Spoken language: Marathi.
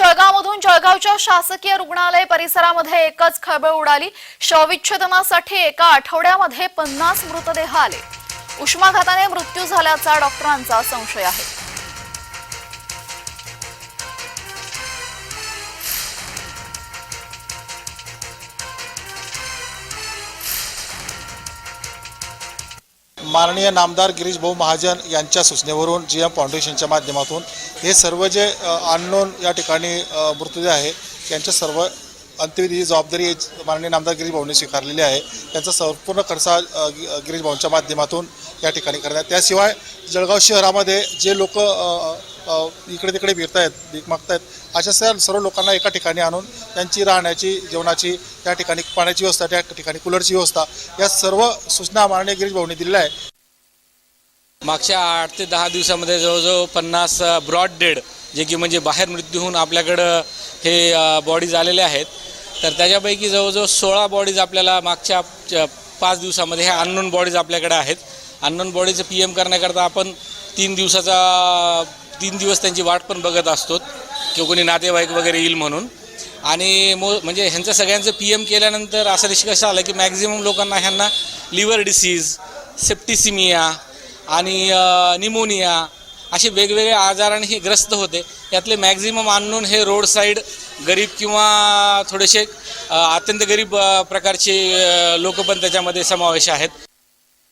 जळगावमधून जळगावच्या शासकीय रुग्णालय परिसरामध्ये एकच खळबळ उडाली. शवविच्छेदनासाठी एका आठवड्यामध्ये पन्नास मृतदेह आले. उष्माघाताने मृत्यू झाल्याचा डॉक्टरांचा संशय आहे. माननीय नामदार गिरीश भाऊ महाजन यांच्या सूचनेवरून जी एम फाउंडेशनच्या माध्यमातून हे सर्व जे अननोन या ठिकाणी मृतदेह आहे यांच्या सर्व अंत्यविधीची जबाबदारी माननीय नामदार गिरीश भाऊंनी स्वीकारलेली आहे त्यांचा संपूर्ण खर्च गिरीश भाऊंच्या माध्यमातून या ठिकाणी करण्यात त्याशिवाय जळगाव शहरामध्ये जे लोक इकडे तिकडे फिरतायत आहेत भीक मागतायत. अशा सर सर्व लोकांना एका ठिकाणी आणून त्यांची राहण्याची जेवणाची त्या ठिकाणी पाण्याची व्यवस्था त्या ठिकाणी कूलरची व्यवस्था या सर्व सूचना माननीय गिरीश भाऊंनी दिलेल्या आहे मागच्या आठ ते दहा दिवसामध्ये जवळजवळ पन्नास ब्रॉड डेड जे की म्हणजे बाहेर मृत्यू होऊन आपल्याकडं हे बॉडीज आलेले आहेत. तर त्याच्यापैकी जवळजवळ सोळा बॉडीज आपल्याला मागच्या पाच दिवसामध्ये ह्या अननोन बॉडीज आपल्याकडे आहेत. अननोन बॉडीचं पी एम करण्याकरता आपण तीन दिवसाचा तीन दिवस त्यांची वाट पण बघत असतो. किंवा कोणी नातेवाईक वगैरे येईल म्हणून. आणि मो म्हणजे ह्यांचं सगळ्यांचं पी एम केल्यानंतर असं निष्कर्ष आला की मॅक्झिमम लोकांना ह्यांना लिव्हर डिसीज सेप्टिसिमिया आणि निमोनिया असे वेगवेगळे आजाराने हे ग्रस्त होते. यातले मॅक्झिमम आणून हे रोड साईड गरीब किंवा थोडेसे अत्यंत गरीब प्रकारचे लोक पण त्याच्यामध्ये समावेश आहेत.